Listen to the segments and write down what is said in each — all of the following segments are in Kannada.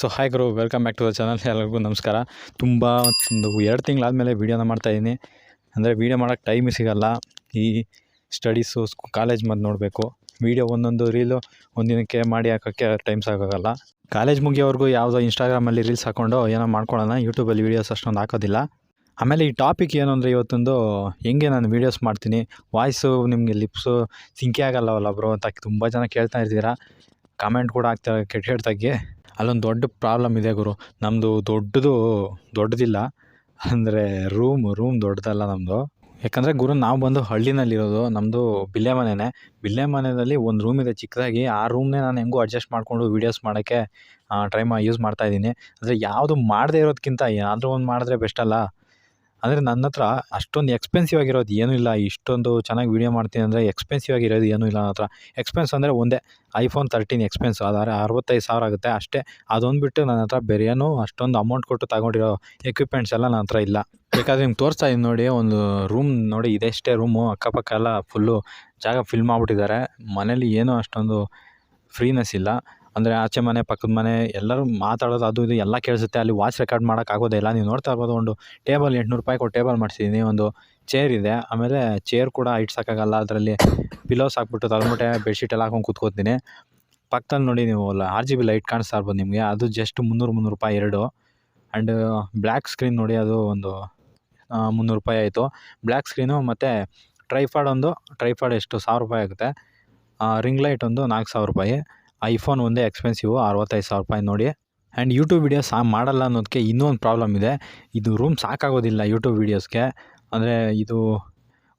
So hi Guru welcome back to the channel ಎಲ್ಲರಿಗೂ ನಮಸ್ಕಾರ. ತುಂಬ ಒಂದು ಎರಡು ತಿಂಗಳಾದಮೇಲೆ ವೀಡಿಯೋನ ಮಾಡ್ತಾಯಿದ್ದೀನಿ ಅಂದರೆ ವೀಡಿಯೋ ಮಾಡೋಕ್ಕೆ ಟೈಮ್ ಸಿಗಲ್ಲ. ಈ ಸ್ಟಡೀಸು ಕಾಲೇಜ್ ಮತ್ತು ನೋಡಬೇಕು. ವೀಡಿಯೋ ಒಂದೊಂದು ರೀಲು ಒಂದಿನಕ್ಕೆ ಮಾಡಿ ಹಾಕೋಕ್ಕೆ ಟೈಮ್ ಸಾಕಾಗಲ್ಲ ಕಾಲೇಜ್ ಮುಗಿಯೋವರೆಗೂ ಯಾವುದೋ ಇನ್ಸ್ಟಾಗ್ರಾಮಲ್ಲಿ ರೀಲ್ಸ್ ಹಾಕ್ಕೊಂಡು ಏನೋ ಮಾಡ್ಕೊಳ್ಳೋಣ. ಯೂಟ್ಯೂಬಲ್ಲಿ ವೀಡಿಯೋಸ್ ಅಷ್ಟೊಂದು ಹಾಕೋದಿಲ್ಲ. ಆಮೇಲೆ ಈ ಟಾಪಿಕ್ ಏನು ಅಂದರೆ ಇವತ್ತೊಂದು ಹೆಂಗೆ ನಾನು ವೀಡಿಯೋಸ್ ಮಾಡ್ತೀನಿ? ವಾಯ್ಸು ನಿಮಗೆ ಲಿಪ್ಸು ಸಿಂಕೆ ಆಗಲ್ಲವಲ್ಲ ಬ್ರೋ ಅಂತ ತುಂಬ ಜನ ಕೇಳ್ತಾ ಇರ್ತೀರಾ? ಕಾಮೆಂಟ್ ಕೂಡ ಆಗ್ತಾರೆ ಕೆಟ್ಟ ಕೆಟ್ಟದಾಗಿ ಅಲ್ಲೊಂದು ದೊಡ್ಡ ಪ್ರಾಬ್ಲಮ್ ಇದೆ ಗುರು. ನಮ್ಮದು ದೊಡ್ಡದು ದೊಡ್ಡದಿಲ್ಲ. ಅಂದರೆ ರೂಮ್ ರೂಮ್ ದೊಡ್ಡದಲ್ಲ ನಮ್ಮದು ಯಾಕಂದರೆ ಗುರು, ನಾವು ಬಂದು ಹಳ್ಳಿನಲ್ಲಿರೋದು ನಮ್ಮದು ಬಿಲ್ಲೆ ಮನೆನೇ. ಬಿಲ್ಲೆ ಮನೆಯಲ್ಲಿ ಒಂದು ರೂಮ್ ಇದೆ ಚಿಕ್ಕದಾಗಿ. ಆ ರೂಮ್ನೇ ನಾನು ಹೆಂಗೂ ಅಡ್ಜಸ್ಟ್ ಮಾಡಿಕೊಂಡು ವೀಡಿಯೋಸ್ ಮಾಡೋಕ್ಕೆ ಟ್ರೈ ಮಾ ಯೂಸ್ ಮಾಡ್ತಾಯಿದ್ದೀನಿ ಅಂದರೆ ಯಾವುದು ಮಾಡದೇ ಇರೋದಕ್ಕಿಂತ ಏನಾದರೂ ಒಂದು ಮಾಡಿದ್ರೆ ಬೆಸ್ಟ್ ಅಲ್ಲ. ಅಂದರೆ ನನ್ನ ಹತ್ರ ಅಷ್ಟೊಂದು ಎಕ್ಸ್ಪೆನ್ಸಿವ್ ಆಗಿರೋದು ಏನೂ ಇಲ್ಲ. ಇಷ್ಟೊಂದು ಚೆನ್ನಾಗಿ ವೀಡಿಯೋ ಮಾಡ್ತೀನಿ ಅಂದರೆ ಎಕ್ಸ್ಪೆನ್ಸಿವ್ ಆಗಿರೋದು ಏನೂ ಇಲ್ಲ ನನ್ನ ಹತ್ರ. ಎಕ್ಸ್ಪೆನ್ಸ್ ಅಂದರೆ ಒಂದೇ ಐಫೋನ್ ತರ್ಟೀನ್ ಎಕ್ಸ್ಪೆನ್ಸ್ ಆದರೆ ಅರವತ್ತೈದು ಸಾವಿರ ಆಗುತ್ತೆ. ಅಷ್ಟೇ. ಅದೊಂದು ಬಿಟ್ಟು ನನ್ನ ಹತ್ರ ಬೇರೆ ಅಷ್ಟೊಂದು ಅಮೌಂಟ್ ಕೊಟ್ಟು ತಗೊಂಡಿರೋ ಎಕ್ವಿಪ್ಮೆಂಟ್ಸ್ ಎಲ್ಲ ನನ್ನ ಹತ್ರ ಇಲ್ಲ. ಬೇಕಾದ್ರೆ ನಿಮ್ಗೆ ತೋರಿಸ್ತಾ ಇದ್ದೀನಿ ನೋಡಿ, ಒಂದು ರೂಮ್ ನೋಡಿ ಇದೆಷ್ಟೇ ರೂಮು ಅಕ್ಕಪಕ್ಕ ಎಲ್ಲ ಫುಲ್ಲು ಜಾಗ ಫಿಲ್ ಮಾಡಿಬಿಟ್ಟಿದ್ದಾರೆ. ಮನೇಲಿ ಏನೂ ಅಷ್ಟೊಂದು ಫ್ರೀನೆಸ್ ಇಲ್ಲ. ಅಂದರೆ ಆಚೆ ಮನೆ, ಪಕ್ಕದ ಮನೆ, ಎಲ್ಲರೂ ಮಾತಾಡೋದು ಅದು ಇದು ಎಲ್ಲ ಕೇಳಿಸುತ್ತೆ. ಅಲ್ಲಿ ವಾಯ್ಸ್ ರೆಕಾರ್ಡ್ ಮಾಡೋಕ್ಕಾಗೋದೇ ಇಲ್ಲ. ನೀವು ನೋಡ್ತಾ ಇರ್ಬೋದು ಒಂದು ಟೇಬಲ್ ಎಂಟ್ನೂರು ರೂಪಾಯಿ ಕೊಟ್ಟು ಟೇಬಲ್ ಮಾಡಿಸಿದ್ದೀನಿ ಒಂದು ಚೇರ್ ಇದೆ. ಆಮೇಲೆ ಚೇರ್ ಕೂಡ ಇಟ್ಸೋಕ್ಕಾಗಲ್ಲ ಅದರಲ್ಲಿ ಪಿಲೋಸ್ ಹಾಕ್ಬಿಟ್ಟು ತಗೊಂಬಿಟ್ಟೆ ಬೆಡ್ಶೀಟ್ ಎಲ್ಲ ಹಾಕೊಂಡು ಕೂತ್ಕೋತೀನಿ. ಪಕ್ಕದಲ್ಲಿ ನೋಡಿ ನೀವು ಆರ್ ಜಿ ಬಿ ಲೈಟ್ ಕಾಣಿಸ್ತಾ ಇರ್ಬೋದು ನಿಮಗೆ. ಅದು ಜಸ್ಟ್ ಮುನ್ನೂರು ಮುನ್ನೂರು ರೂಪಾಯಿ ಎರಡು. ಆ್ಯಂಡ್ ಬ್ಲ್ಯಾಕ್ ಸ್ಕ್ರೀನ್ ನೋಡಿ ಅದು ಒಂದು ಮುನ್ನೂರು ರೂಪಾಯಿ ಆಯಿತು. ಬ್ಲ್ಯಾಕ್ ಸ್ಕ್ರೀನು ಮತ್ತು ಟ್ರೈಫಾಡ್ ಒಂದು ಟ್ರೈಫಾಡ್ ಎಷ್ಟು? ಸಾವಿರ ರೂಪಾಯಿ ಆಗುತ್ತೆ. ರಿಂಗ್ ಲೈಟ್ ಒಂದು ನಾಲ್ಕು ಸಾವಿರ ರೂಪಾಯಿ. ಐಫೋನ್ ಒಂದೇ ಎಕ್ಸ್ಪೆನ್ಸಿವು ಅರವತ್ತೈದು ಸಾವಿರ ರೂಪಾಯಿ ನೋಡಿ. ಆ್ಯಂಡ್ ಯೂಟ್ಯೂಬ್ ವೀಡಿಯೋಸ್ ಮಾಡಲ್ಲ ಅನ್ನೋದಕ್ಕೆ ಇನ್ನೊಂದು ಪ್ರಾಬ್ಲಮ್ ಇದೆ. ಇದು ರೂಮ್ ಸಾಕಾಗೋದಿಲ್ಲ ಯೂಟ್ಯೂಬ್ ವೀಡಿಯೋಸ್ಗೆ ಅಂದರೆ ಇದು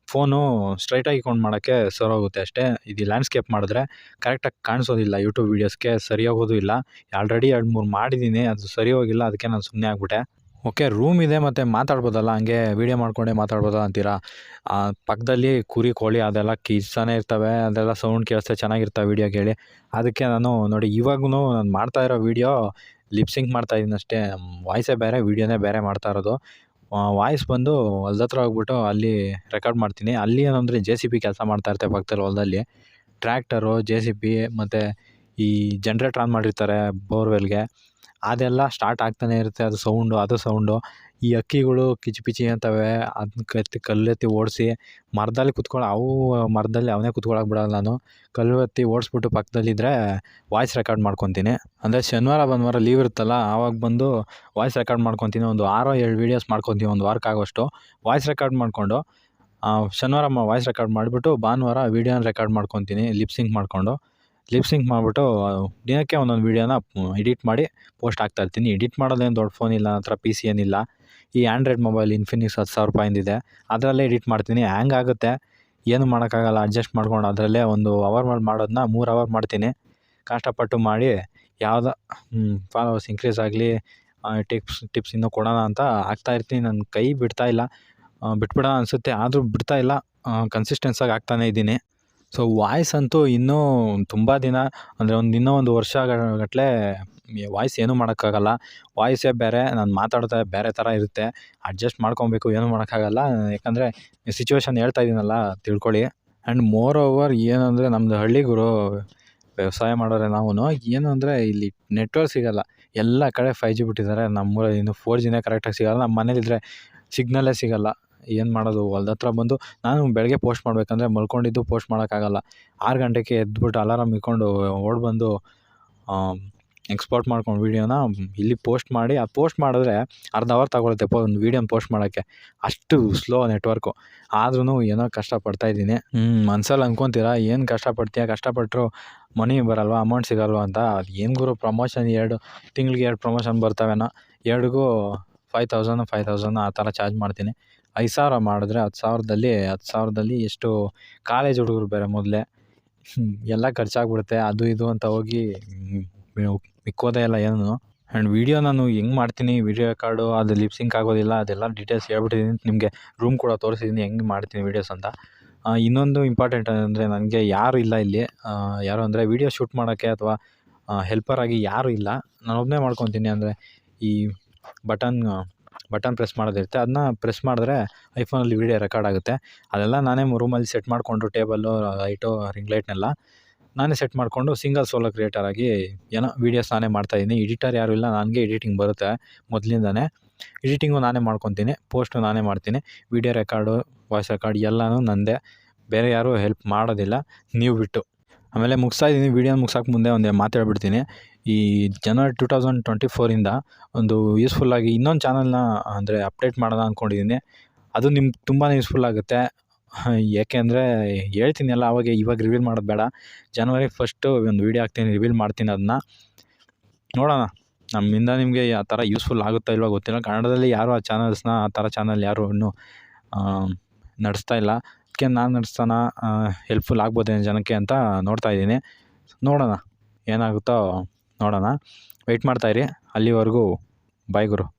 ಫೋನು ಸ್ಟ್ರೈಟಾಗಿ ಇಟ್ಕೊಂಡು ಮಾಡೋಕ್ಕೆ ಸರೋಗುತ್ತೆ ಅಷ್ಟೇ. ಇದು ಲ್ಯಾಂಡ್ಸ್ಕೇಪ್ ಮಾಡಿದ್ರೆ ಕರೆಕ್ಟಾಗಿ ಕಾಣಿಸೋದಿಲ್ಲ ಯೂಟ್ಯೂಬ್ ವೀಡಿಯೋಸ್ಗೆ ಸರಿ ಹೋಗೋದು ಇಲ್ಲ. ಆಲ್ರೆಡಿ ಎರಡು ಮೂರು ಮಾಡಿದ್ದೀನಿ, ಅದು ಸರಿ ಹೋಗಿಲ್ಲ, ಅದಕ್ಕೆ ನಾನು ಸುಮ್ಮನೆ ಆಗ್ಬಿಟ್ಟೆ. ಓಕೆ ರೂಮ್ ಇದೆ ಮತ್ತು ಮಾತಾಡ್ಬೋದಲ್ಲ, ಹಂಗೆ ವೀಡಿಯೋ ಮಾಡ್ಕೊಂಡೆ ಮಾತಾಡ್ಬೋದಾ ಅಂತೀರಾ? ಪಕ್ಕದಲ್ಲಿ ಕುರಿ, ಕೋಳಿ, ಅದೆಲ್ಲ ಕಿರ್ಚಾನೇ ಇರ್ತವೆ, ಅದೆಲ್ಲ ಸೌಂಡ್ ಕೇಳಿಸ್ತಾ ಚೆನ್ನಾಗಿರ್ತವೆ ವೀಡಿಯೋ ಕೇಳಿ. ಅದಕ್ಕೆ ನಾನು ನೋಡಿ ಇವಾಗೂ ನಾನು ಮಾಡ್ತಾ ಇರೋ ವೀಡಿಯೋ ಲಿಪ್ಸಿಂಕ್ ಮಾಡ್ತಾ ಇದ್ದೀನಿ ಅಷ್ಟೇ. ವಾಯ್ಸೇ ಬೇರೆ ವೀಡಿಯೋನೇ ಬೇರೆ ಮಾಡ್ತಾ ಇರೋದು. ವಾಯ್ಸ್ ಬಂದು ಹೊಲ್ದ ಹತ್ರ ಹೋಗ್ಬಿಟ್ಟು ಅಲ್ಲಿ ರೆಕಾರ್ಡ್ ಮಾಡ್ತೀನಿ. ಅಲ್ಲಿ ಏನಂದರೆ ಜೆ ಸಿ ಬಿ ಕೆಲಸ ಮಾಡ್ತಾ ಇರ್ತೆ ಪಕ್ಕದಲ್ಲಿ ಹೊಲದಲ್ಲಿ. ಟ್ರ್ಯಾಕ್ಟರು ಜೆ ಸಿ ಬಿ ಮತ್ತು ಈ ಜನ್ರೇಟ್ರ್ ಆನ್ ಮಾಡಿರ್ತಾರೆ ಬೋರ್ವೆಲ್ಗೆ ಅದೆಲ್ಲ ಸ್ಟಾರ್ಟ್ ಆಗ್ತಾನೆ ಇರುತ್ತೆ. ಅದು ಸೌಂಡು ಅದು ಸೌಂಡು ಈ ಹಕ್ಕಿಗಳು ಕಿಚಿ ಪಿಚಿ ಅಂತವೆ. ಅದನ್ನ ಕತ್ತಿ, ಕಲ್ಲೆತ್ತಿ ಓಡಿಸಿ ಮರದಲ್ಲಿ ಕುತ್ಕೊಳ್ಳೋ ಅವು ಮರದಲ್ಲಿ ಅವನೇ ಕುತ್ಕೊಳಕ್ಕೆ ಬಿಡೋಲ್ಲ ನಾನು. ಕಲ್ಲು ಎತ್ತಿ ಓಡಿಸ್ಬಿಟ್ಟು ಪಕ್ಕದಲ್ಲಿದ್ದರೆ ವಾಯ್ಸ್ ರೆಕಾರ್ಡ್ ಮಾಡ್ಕೊತೀನಿ. ಅಂದರೆ ಶನಿವಾರ, ಭಾನುವಾರ ಲೀವ್ ಇರುತ್ತಲ್ಲ, ಆವಾಗ ಬಂದು ವಾಯ್ಸ್ ರೆಕಾರ್ಡ್ ಮಾಡ್ಕೊತೀನಿ. ಒಂದು ಆರೋ, ಏಳು ವೀಡಿಯೋಸ್ ಮಾಡ್ಕೊತೀನಿ ಒಂದು ವಾರಕ್ಕೆ ಆಗೋಷ್ಟು ವಾಯ್ಸ್ ರೆಕಾರ್ಡ್ ಮಾಡಿಕೊಂಡು ಶನಿವಾರ ವಾಯ್ಸ್ ರೆಕಾರ್ಡ್ ಮಾಡಿಬಿಟ್ಟು ಭಾನುವಾರ ವೀಡಿಯೋನ ರೆಕಾರ್ಡ್ ಮಾಡ್ಕೊತೀನಿ ಲಿಪ್ಸಿಂಗ್ ಮಾಡಿಕೊಂಡು. ಲಿಪ್ಸಿಂಕ್ ಮಾಡಿಬಿಟ್ಟು, ದಿನಕ್ಕೆ ಒಂದೊಂದು ವೀಡಿಯೋನ ಎಡಿಟ್ ಮಾಡಿ ಪೋಸ್ಟ್ ಹಾಕ್ತಾ ಇರ್ತೀನಿ. ಎಡಿಟ್ ಮಾಡೋದೇನು ದೊಡ್ಡ ಫೋನ್ ಇಲ್ಲ ಹತ್ರ ಪಿ ಸಿ ಏನಿಲ್ಲ. ಈ ಆ್ಯಂಡ್ರಾಯ್ಡ್ ಮೊಬೈಲ್ ಇನ್ಫಿನಿಕ್ಸ್ ಹತ್ತು ಸಾವಿರ ರೂಪಾಯಿಂದಿದೆ ಅದರಲ್ಲೇ ಎಡಿಟ್ ಮಾಡ್ತೀನಿ. ಹ್ಯಾಂಗ್ ಆಗುತ್ತೆ? ಏನು ಮಾಡೋಕ್ಕಾಗಲ್ಲ. ಅಡ್ಜಸ್ಟ್ ಮಾಡ್ಕೊಂಡು ಅದರಲ್ಲೇ ಒಂದು ಅವರ್ ಮಾಡಿ ಮಾಡೋದನ್ನ ಮೂರು ಅವರ್ ಮಾಡ್ತೀನಿ. ಕಷ್ಟಪಟ್ಟು ಮಾಡಿ ಯಾವುದೋ ಫಾಲೋವರ್ಸ್ ಇನ್ಕ್ರೀಸ್ ಆಗಲಿ ಟಿಪ್ಸ್ ಟಿಪ್ಸ್ ಇನ್ನೂ ಕೊಡೋಣ ಅಂತ ಹಾಕ್ತಾ ಇರ್ತೀನಿ. ನನ್ನ ಕೈ ಬಿಡ್ತಾ ಇಲ್ಲ. ಬಿಟ್ಬಿಡೋಣ ಅನಿಸುತ್ತೆ. ಆದರೂ ಬಿಡ್ತಾ ಇಲ್ಲ. ಕನ್ಸಿಸ್ಟೆನ್ಸಾಗಿ ಆಗ್ತಾನೇ ಇದ್ದೀನಿ. ಸೊ ವಾಯ್ಸ್ ಅಂತೂ ಇನ್ನೂ ತುಂಬ ದಿನ, ಅಂದರೆ ಒಂದು ಇನ್ನೂ ಒಂದು ವರ್ಷ ಗಟ್ಟಲೆ ವಾಯ್ಸ್ ಏನೂ ಮಾಡೋಕ್ಕಾಗಲ್ಲ. ವಾಯ್ಸೇ ಬೇರೆ, ನಾನು ಮಾತಾಡೋದೇ ಬೇರೆ ಥರ ಇರುತ್ತೆ. ಅಡ್ಜಸ್ಟ್ ಮಾಡ್ಕೊಬೇಕು, ಏನೂ ಮಾಡೋಕ್ಕಾಗಲ್ಲ. ಯಾಕಂದರೆ ಸಿಚುವೇಶನ್ ಹೇಳ್ತಾ ಇದ್ದೀನಲ್ಲ ತಿಳ್ಕೊಳ್ಳಿ. ಆ್ಯಂಡ್ ಮೋರ್ ಓವರ್ ಏನಂದರೆ ನಮ್ಮದು ಹಳ್ಳಿಗರು ವ್ಯವಸಾಯ ಮಾಡೋರೆ ನಾವು ಏನು ಅಂದರೆ ಇಲ್ಲಿ ನೆಟ್ವರ್ಕ್ ಸಿಗೋಲ್ಲ. ಎಲ್ಲ ಕಡೆ ಫೈ ಜಿ ಬಿಟ್ಟಿದ್ದಾರೆ. ನಮ್ಮೂರಲ್ಲಿ ಇನ್ನೂ ಫೋರ್ ಜಿನೇ ಕರೆಕ್ಟಾಗಿ ಸಿಗೋಲ್ಲ. ನಮ್ಮ ಮನೇಲಿದ್ದರೆ ಸಿಗ್ನಲ್ಲೇ ಸಿಗೋಲ್ಲ. ಏನು ಮಾಡೋದು? ಹೊಲ್ದ ಹತ್ರ ಬಂದು ನಾನು ಬೆಳಗ್ಗೆ ಪೋಸ್ಟ್ ಮಾಡಬೇಕಂದ್ರೆ ಮಲ್ಕೊಂಡಿದ್ದು ಪೋಸ್ಟ್ ಮಾಡೋಕ್ಕಾಗಲ್ಲ. ಆರು ಗಂಟೆಗೆ ಎದ್ದುಬಿಟ್ಟು ಅಲಾರಾಮ್ ಇಕ್ಕೊಂಡು ಓಡಿ ಬಂದು ಎಕ್ಸ್ಪೋರ್ಟ್ ಮಾಡ್ಕೊಂಡು ವೀಡಿಯೋನ ಇಲ್ಲಿ ಪೋಸ್ಟ್ ಮಾಡಿ, ಆ ಪೋಸ್ಟ್ ಮಾಡಿದ್ರೆ ಅರ್ಧ ಅವರ್ ತಗೊಳುತ್ತೆ ಪೋ, ಒಂದು ವೀಡಿಯೋನ ಪೋಸ್ಟ್ ಮಾಡೋಕ್ಕೆ. ಅಷ್ಟು ಸ್ಲೋ ನೆಟ್ವರ್ಕು ಆದ್ರೂ ಏನೋ ಕಷ್ಟಪಡ್ತಾ ಇದ್ದೀನಿ. ಹ್ಞೂ ಮನ್ಸಲ್ಲಿ ಅಂದ್ಕೊತೀರಾ ಏನು ಕಷ್ಟಪಡ್ತೀಯ? ಕಷ್ಟಪಟ್ಟರು ಮನಿ ಬರಲ್ವಾ? ಅಮೌಂಟ್ ಸಿಗಲ್ವಾ ಅಂತ? ಅದು ಏನು ಗುರು ಪ್ರಮೋಷನ್ ಎರಡು, ತಿಂಗ್ಳಿಗೆ ಎರಡು ಪ್ರಮೋಷನ್ ಬರ್ತವೇನೋ? ಎರಡಿಗೂ ಫೈವ್ ತೌಸಂಡ್ ಫೈವ್ ತೌಸಂಡ್ ಆ ಥರ ಚಾರ್ಜ್ ಮಾಡ್ತೀನಿ. ಐದು ಸಾವಿರ ಮಾಡಿದ್ರೆ ಹತ್ತು ಸಾವಿರದಲ್ಲಿ ಹತ್ತು ಸಾವಿರದಲ್ಲಿ ಎಷ್ಟು ಕಾಲೇಜ್ ಹುಡುಗರು ಬೇರೆ ಮೊದಲೇ. ಎಲ್ಲ ಖರ್ಚಾಗ್ಬಿಡುತ್ತೆ, ಅದು ಇದು ಅಂತ ಹೋಗಿ ಮಿಕ್ಕೋದೇ ಇಲ್ಲ ಏನು. ಆ್ಯಂಡ್ ವೀಡಿಯೋ ನಾನು ಹೆಂಗೆ ಮಾಡ್ತೀನಿ, ವೀಡಿಯೋ ಕಾರ್ಡು ಅದು ಲಿಪ್ಸಿಂಕ್ ಆಗೋದಿಲ್ಲ, ಅದೆಲ್ಲ ಡೀಟೇಲ್ಸ್ ಹೇಳ್ಬಿಟ್ಟಿದ್ದೀನಿ ನಿಮಗೆ ರೂಮ್ ಕೂಡ ತೋರಿಸಿದ್ದೀನಿ ಹೆಂಗೆ ಮಾಡ್ತೀನಿ ವೀಡಿಯೋಸ್ ಅಂತ. ಇನ್ನೊಂದು ಇಂಪಾರ್ಟೆಂಟ್ ಅಂದರೆ ನನಗೆ ಯಾರು ಇಲ್ಲ ಇಲ್ಲಿ. ಯಾರು ಅಂದರೆ ವೀಡಿಯೋ ಶೂಟ್ ಮಾಡೋಕ್ಕೆ ಅಥವಾ ಹೆಲ್ಪರಾಗಿ ಯಾರು ಇಲ್ಲ. ನಾನು ಒಬ್ಬನೇ ಮಾಡ್ಕೊತೀನಿ ಅಂದರೆ ಈ ಬಟನ್ ಬಟನ್ ಪ್ರೆಸ್ ಮಾಡೋದಿರುತ್ತೆ. ಅದನ್ನ ಪ್ರೆಸ್ ಮಾಡಿದ್ರೆ ಐಫೋನಲ್ಲಿ ವೀಡಿಯೋ ರೆಕಾರ್ಡ್ ಆಗುತ್ತೆ. ಅದೆಲ್ಲ ನಾನೇ ರೂಮಲ್ಲಿ ಸೆಟ್ ಮಾಡಿಕೊಂಡು ಟೇಬಲ್ಲು, ಲೈಟು, ರಿಂಗ್ ಲೈಟ್ನೆಲ್ಲ ನಾನೇ ಸೆಟ್ ಮಾಡಿಕೊಂಡು ಸಿಂಗಲ್ ಸೋಲೋ ಕ್ರಿಯೇಟರ್ ಆಗಿ ಏನೋ ವೀಡಿಯೋಸ್ ನಾನೇ ಮಾಡ್ತಾಯಿದ್ದೀನಿ ಎಡಿಟರ್ ಯಾರೂ ಇಲ್ಲ, ನನಗೆ ಎಡಿಟಿಂಗ್ ಬರುತ್ತೆ ಮೊದಲಿಂದನೇ. ಎಡಿಟಿಂಗು ನಾನೇ ಮಾಡ್ಕೊತೀನಿ, ಪೋಸ್ಟು ನಾನೇ ಮಾಡ್ತೀನಿ, ವೀಡಿಯೋ ರೆಕಾರ್ಡು, ವಾಯ್ಸ್ ರೆಕಾರ್ಡ್ ಎಲ್ಲನೂ ನನ್ನದೇ ಬೇರೆ ಯಾರೂ ಹೆಲ್ಪ್ ಮಾಡೋದಿಲ್ಲ, ನೀವು ಬಿಟ್ಟು. ಆಮೇಲೆ ಮುಗಿಸ್ತಾ ಇದ್ದೀನಿ ವೀಡಿಯೋ ಮುಗ್ಸೋಕೆ ಮುಂದೆ ಒಂದು ಮಾತಾಡ್ಬಿಡ್ತೀನಿ ಈ ಜನವರಿ ಟು ತೌಸಂಡ್ ಟ್ವೆಂಟಿ ಫೋರಿಂದ ಒಂದು ಯೂಸ್ಫುಲ್ಲಾಗಿ ಇನ್ನೊಂದು ಚಾನಲ್ನ ಅಂದರೆ ಅಪ್ಡೇಟ್ ಮಾಡೋಣ ಅಂದ್ಕೊಂಡಿದ್ದೀನಿ ಅದು ನಿಮ್ಗೆ ತುಂಬಾ ಯೂಸ್ಫುಲ್ ಆಗುತ್ತೆ. ಏಕೆಂದರೆ ಹೇಳ್ತೀನಿ ಎಲ್ಲ ಅವಾಗ ಇವಾಗ ರಿವೀಲ್ ಮಾಡೋದು ಬೇಡ. ಜನವರಿ ಫಸ್ಟು ಒಂದು ವೀಡಿಯೋ ಹಾಕ್ತೀನಿ ರಿವೀಲ್ ಮಾಡ್ತೀನಿ ಅದನ್ನ ನೋಡೋಣ. ನಮ್ಮಿಂದ ನಿಮಗೆ ಆ ಥರ ಯೂಸ್ಫುಲ್ ಆಗುತ್ತಾ ಇಲ್ವೋ ಗೊತ್ತಿಲ್ಲ. ಕನ್ನಡದಲ್ಲಿ ಯಾರು ಆ ಚಾನಲ್ಸ್ನ ಆ ಥರ ಚಾನಲ್ ಯಾರು ಇನ್ನೂ ನಡೆಸ್ತಾ ಇಲ್ಲ. ಅದಕ್ಕೆ ನಾನು ನಡೆಸ್ತಾನ ಹೆಲ್ಪ್ಫುಲ್ ಆಗ್ಬೋದೇನೋ ಜನಕ್ಕೆ ಅಂತ ನೋಡ್ತಾ ಇದ್ದೀನಿ. ನೋಡೋಣ. ಏನಾಗುತ್ತೋ ನೋಡೋಣ. ವೆಯ್ಟ್ ಮಾಡ್ತಾಯಿರಿ ಅಲ್ಲಿವರೆಗೂ ಬಾಯ್ ಗುರು.